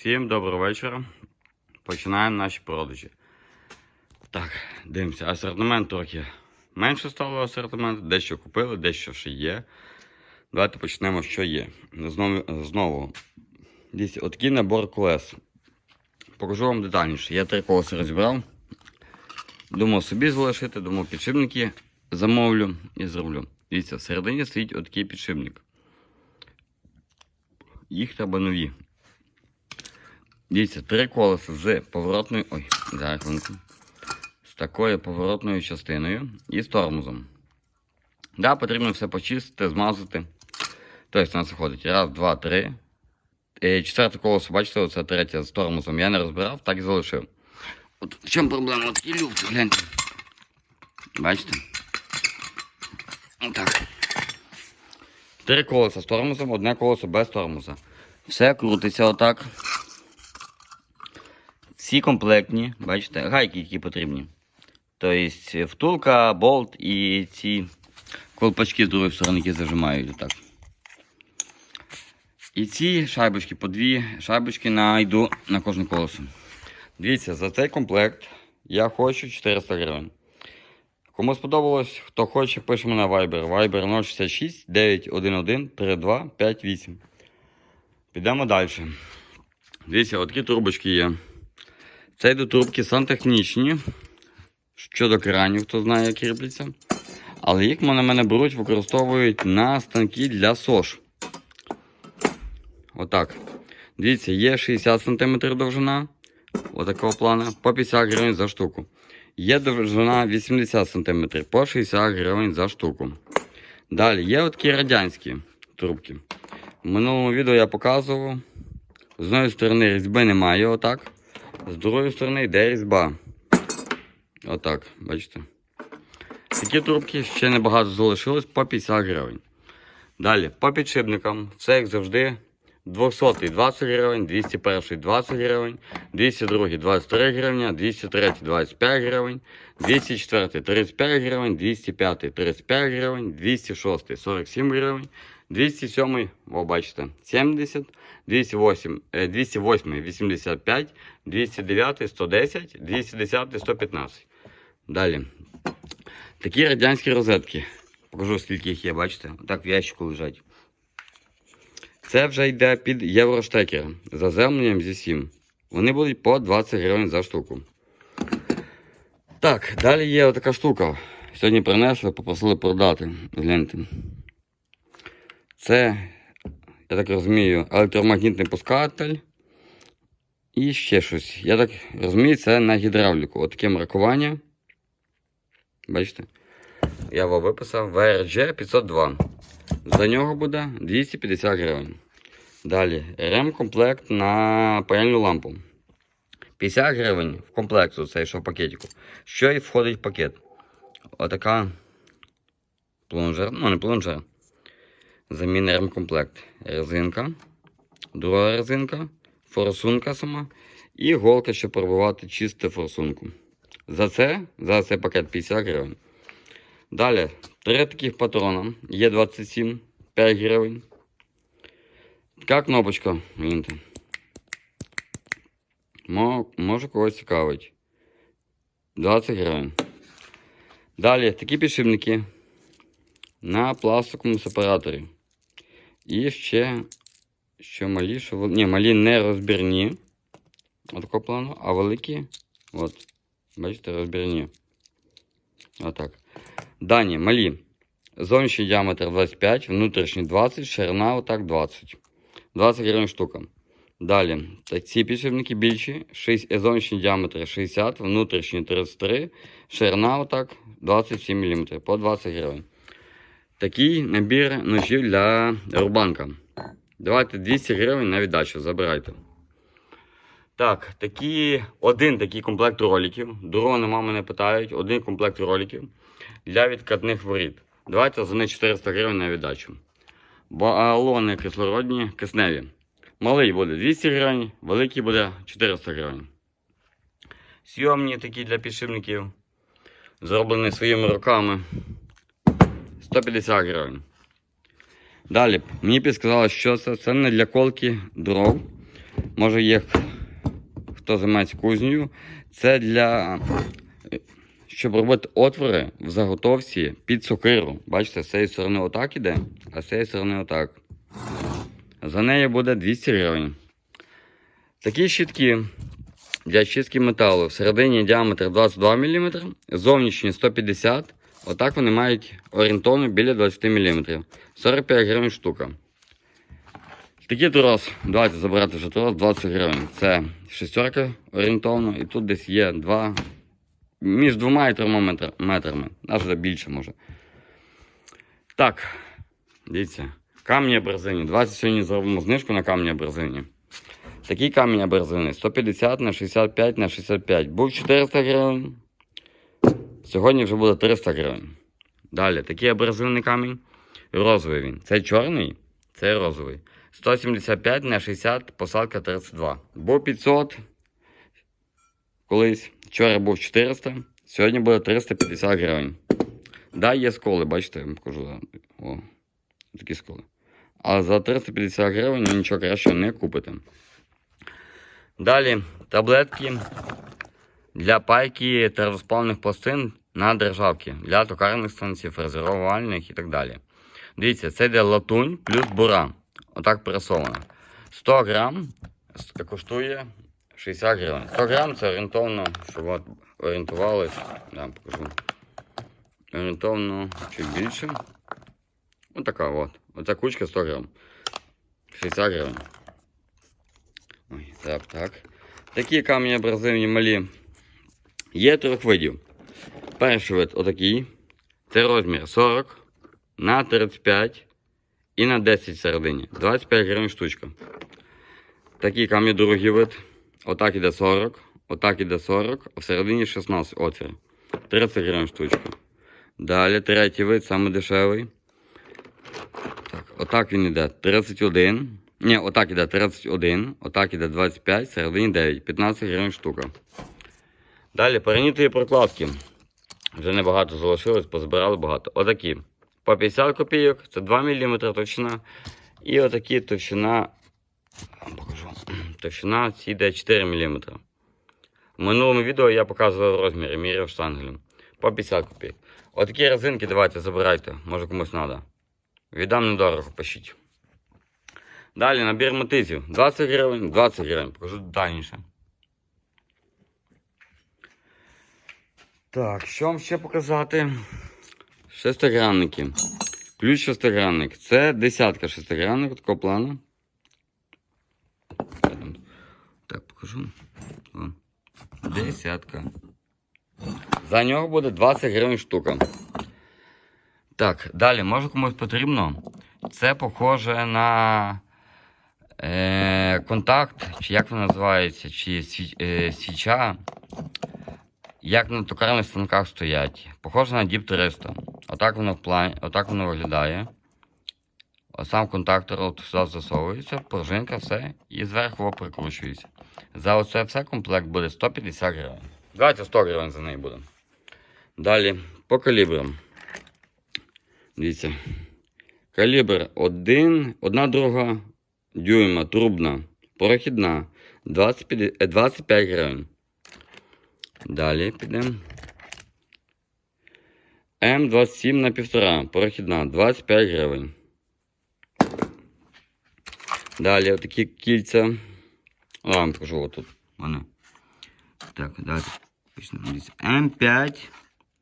Всім доброго вечора. Починаємо наші продажі. Так, дивимося, асортимент трохи менше стало асортимент, дещо купили, дещо ще є. Давайте почнемо, що є. Знову, знову. Отакий набор колес. Покажу вам детальніше. Я три колеса розібрав. Думав собі залишити, думав підшипники замовлю і зроблю. Дивіться, всередині стоїть отакий підшипник. Їх треба нові. Дивіться, три колеса з поворотною. Ой, зараз. З такою поворотною частиною і з тормозом. Да, потрібно все почистити, змазати. Тобто у нас виходить. Раз, два, три. Е, Четверте колесо, бачите, оце третє з тормозом. Я не розбирав, так і залишив. От в чому проблема? От такі люфти, гляньте. Бачите? Отак. Три колеса з тормозом, одне колесо без тормоза. Все крутиться отак. Всі комплектні, бачите, гайки, які потрібні. Тобто втулка, болт і ці колпачки з другої сторони, які зажимають отак. І ці шайбочки, по дві шайбочки найду на кожне колесо. Дивіться, за цей комплект я хочу 400 гривень. Кому сподобалось, хто хоче, пишемо на Viber. Viber 066 911 32 58. Підемо далі. Дивіться, от такі трубочки є. Це йдуть трубки сантехнічні. Щодо кранів, хто знає, як кріпляться. Але їх на мене беруть, використовують на станки для СОЖ. Отак. Дивіться, є 60 см довжина. Отакого плану. По 50 гривень за штуку. Є довжина 80 см по 60 гривень за штуку. Далі є такі радянські трубки. В минулому відео я показував. З одної сторони різьби немає, отак. З другої сторони йде різьба. Отак, бачите. Такі трубки ще небагато залишилось по 50 гривень. Далі, по підшипникам, все як завжди. 200 20 гривень, 201 20 гривень, 202 23 гривня, 203 25 гривень, 204 35 гривень, 205 35 гривень, 206 47 гривень, 207, о, бачите, 70, 208, е, 208 85, 209 110, 210 115. Далі. Такі радянські розетки. Покажу, скільки їх є, бачите? Так в ящику лежать. Це вже йде під євроштекер з заземленням зі 7. Вони будуть по 20 гривень за штуку. Так, далі є така штука. Сьогодні принесли, попросили продати. Гляньте. Це, я так розумію, електромагнітний пускатель. І ще щось. Я так розумію, це на гідравліку. Отаке маркування. Бачите? Я його виписав VRG 502. За нього буде 250 гривень. Далі ремкомплект на паяльну лампу. 50 гривень в комплект цей що в пакетику. Що і входить в пакет? Отака плунжер, ну не плунжер. Замінний ремкомплект. Резинка, друга резинка, форсунка сама і голка, щоб пробивати чисто форсунку. За це, за цей пакет 50 гривень. Далі, три таких патрона. Є 27, 5 гривень. Така кнопочка. Може когось цікавить. 20 гривень. Далі такі підшипники на пластиковому сепараторі. І ще, що малі, що вел- Ні, малі не розбірні. Отакого плану, а великі. От. Бачите, розбірні. Отак. Дані малі. Зовнішній діаметр 25, внутрішній 20, ширина отак 20. 20 гривень штука. Далі. Та ці підшипники більші. Шість- е, Зовнішній діаметр 60, внутрішній 33, ширина отак 27 мм по 20 гривень. Такий набір ножів для рубанка. Давайте 200 гривень на віддачу, забирайте. Так, такі, один такий комплект роликів. Другого нема мене питають. Один комплект роликів для відкатних воріт. Давайте за них 400 гривень на віддачу. Балони кислородні, кисневі. Малий буде 200 гривень, великий буде 400 гривень. Сйомні такі для підшипників. Зроблені своїми руками. 150 гривень. Далі, мені підсказали, що це, це не для колки дров. Може є хто займається кузнею. Це для. Щоб робити отвори в заготовці під сокиру. Бачите, з цієї сторони отак іде, а з цієї сторони отак. За неї буде 200 гривень. Такі щітки для чистки металу всередині діаметр 22 мм, зовнішні 150 Отак вони мають орієнтовно біля 20 мм. 45 гривень штука. Такий трос, давайте забирати вже трос 20 гривень. Це шестерка орієнтовно, і тут десь є два. Між двома і трьома метр- метрами. Навіть більше може. Так, дивіться. Камні абразивні. 20 сьогодні зробимо знижку на камні абразивні. Такий камінь абразивний 150 на 65 на 65. Був 400 гривень. Сьогодні вже буде 300 гривень. Далі, такий абразивний камінь. Розовий він. Це чорний, це розовий. 175 на 60, посадка 32. Був 500 колись. Вчора був 400, сьогодні буде 350 гривень. Да, є сколи, бачите, я вам покажу. О, такі сколи. А за 350 гривень ви нічого кращого не купите. Далі таблетки для пайки та розпалних пластин на державки для токарних станцій, фрезерувальних і так далі. Дивіться, це йде латунь плюс бура. Отак пресована. 100 грам коштує 60 гривень. 100 грам це орієнтовно, щоб от орієнтувались. Я вам покажу. Орієнтовно чуть більше. Ось така от. Оця кучка 100 грам. 60 гривень. Ой, так, так. Такі камені абразивні малі. Є трьох видів. Перший вид отакий. Це розмір 40 на 35 і на 10 всередині. 25 гривень штучка. Такий камінь другий вид. Отак іде 40, отак іде 40, а всередині 16 отвір. 30 гривень штучка. Далі третій вид, саме дешевий. Так, отак він іде 31. Ні, отак іде 31, отак іде 25, всередині 9, 15 гривень штука. Далі перенітої прокладки. Вже небагато залишилось, позбирали багато. Отакі. По 50 копійок, це 2 мм товщина. І отакі товщина. Покажу. Товщина йде 4 мм. В минулому відео я показував розміри, міряв штангелем. По 50 копійок. Отакі резинки давайте забирайте, може комусь треба. Віддам недорого, пишіть. Далі набір мотизів. 20 гривень, 20 гривень. Покажу дальніше. Так, що вам ще показати? Шестигранники. Ключ шестигранник. Це десятка шестигранник такого плану. Так, покажу. О. Десятка. За нього буде 20 гривень штука. Так, далі, може комусь потрібно. Це похоже на е, контакт, чи як воно називається, чи сві, е, свіча. Як на токарних станках стоять. Похоже на Deep 300. Отак воно в плані, отак воно виглядає. Сам контактор от сюди засовується, пружинка, все, і зверху прикручується. За оце все комплект буде 150 гривень. Давайте 100 гривень за неї буде. Далі по калібрам. Дивіться. Калібр 1, 1 друга дюйма, трубна, прохідна, 25, е, 25 гривень. Далі підемо. М27 на 1,5, прохідна, 25 гривень. Далі такі кільця. А, вам покажу отут. Вони. Так, далі. М5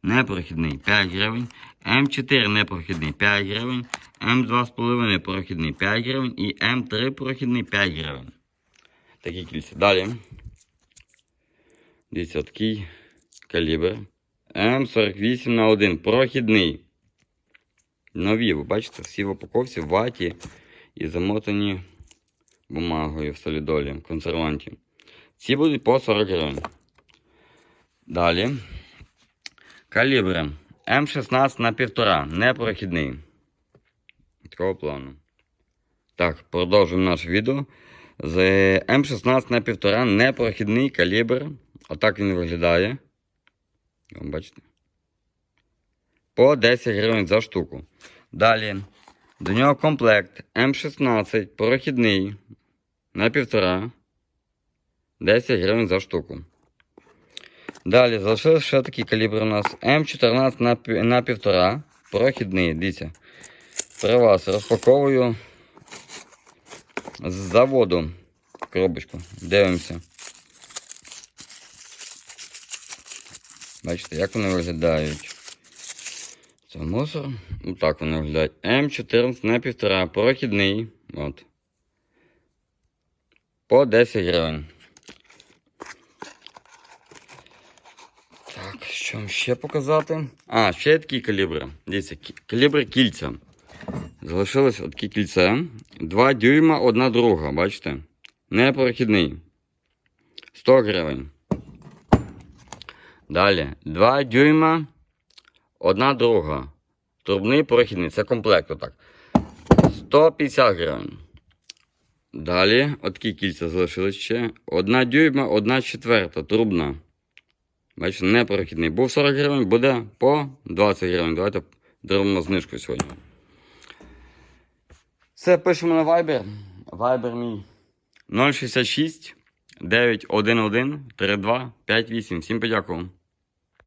непрохідний 5 гривень. М4 непрохідний 5 гривень. М2,5 прохідний 5 гривень. І М3 прохідний 5 гривень. Такі кільця. Далі. Дивіться, калібр. М48 на 1 прохідний. Нові, ви бачите, всі в упаковці в ваті і замотані бумагою в солідолі, в консерванті. Ці будуть по 40 гривень. Далі. Калібри М16 на 1,5, непрохідний. Такого плану. Так, продовжуємо наше відео. З М16 на 1,5 непрохідний калібр. Отак він виглядає. Бачите? По 10 гривень за штуку. Далі. До нього комплект М16 прохідний на 1,5. 10 гривень за штуку. Далі залишився ще такий калібр у нас М14 на, на 1,5. Прохідний, дивіться. При вас розпаковую з заводу коробочку. Дивимося. Бачите, як вони виглядають. Це мусор. Отак вони виглядають. М14 на 1,5. Прохідний. От. По 10 гривень. Так, що вам ще показати? А, ще є такі калібри. Дивіться, калібри кільця. Залишилось такі кільце. 2 дюйма, одна друга, бачите? Непрохідний. 100 гривень. Далі. 2 дюйма, одна друга. Трубний прохідний. Це комплект отак. 150 гривень. Далі, отакі кільця залишились ще. Одна дюйма, одна четверта, трубна. Бачите, непрохідний. Був 40 гривень, буде по 20 гривень. Давайте зробимо знижку сьогодні. Все, пишемо на Viber. Viber мій 066 911 32 58. Всім подякував.